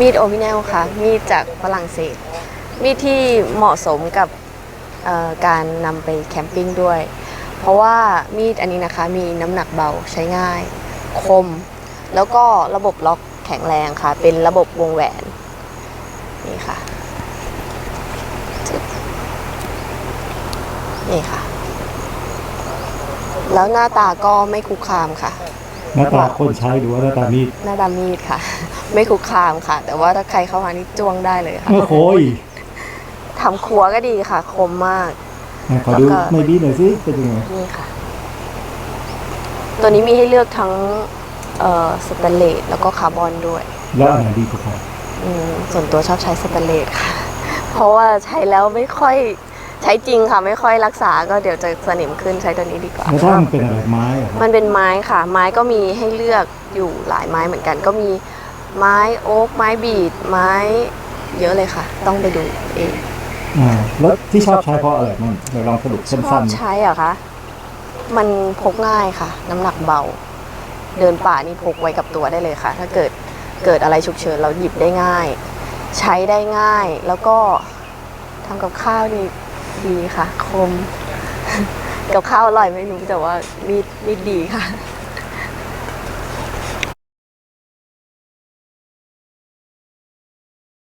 มีดโอมิเนลค่ะ มีดจากฝรั่งเศส มีดที่เหมาะสมกับการนำไปแคมปิ้งด้วย เพราะว่ามีดอันนี้นะคะมีน้ำหนักเบาใช้ง่าย คม แล้วก็ระบบล็อกแข็งแรงค่ะ เป็นระบบวงแหวน นี่ค่ะ นี่ค่ะ แล้วหน้าตาก็ไม่คุกคามค่ะ หน้าตาคนใช้หรือว่าหน้าตามีดหน้าดามีดค่ะ ไม่คุกคามค่ะ แต่ว่าถ้าใครเข้ามานี่จ้วงได้เลยค่ะโอ้โหยทำครัวก็ดีค่ะ คมมากไหนขอดูแล้วก็ไม่บีดหน่อยสิเป็นยังไงนี่ค่ะ ตัวนี้มีให้เลือกทั้งเอ่อสแตนเลสแล้วก็คาร์บอนด้วย แล้วอันไหนดีกว่ากันอืมส่วนตัวชอบใช้สแตนเลสค่ะ เพราะว่าใช้แล้วไม่ค่อย ใช้จริงค่ะไม่ค่อยรักษาก็เดี๋ยวจะสนิมขึ้นใช้ตัวนี้ดีกว่า แล้วถ้ามันเป็นอะไรไม้อะครับมันเป็นไม้ค่ะ ไม้ก็มีให้เลือกอยู่หลายไม้เหมือนกัน ก็มีไม้โอ๊กไม้บีดไม้เยอะเลยค่ะ ต้องไปดูเองอ่าแล้วที่ชอบใช้เพราะอะไรมั่งเดี๋ยวลองสรุปชอสั้บนใช้เหรอะคะมันพกง่ายค่ะ น้ำหนักเบา เดินป่านี่พกไว้กับตัวได้เลยค่ะ ถ้าเกิดเกิดอะไรฉุกเฉินเราหยิบได้ง่าย ใช้ได้ง่ายแล้วก็ทำกับข้าวนี่ ดีค่ะ คม กับข้าวอร่อยไม่รู้แต่ว่ามีดมีดดีค่ะ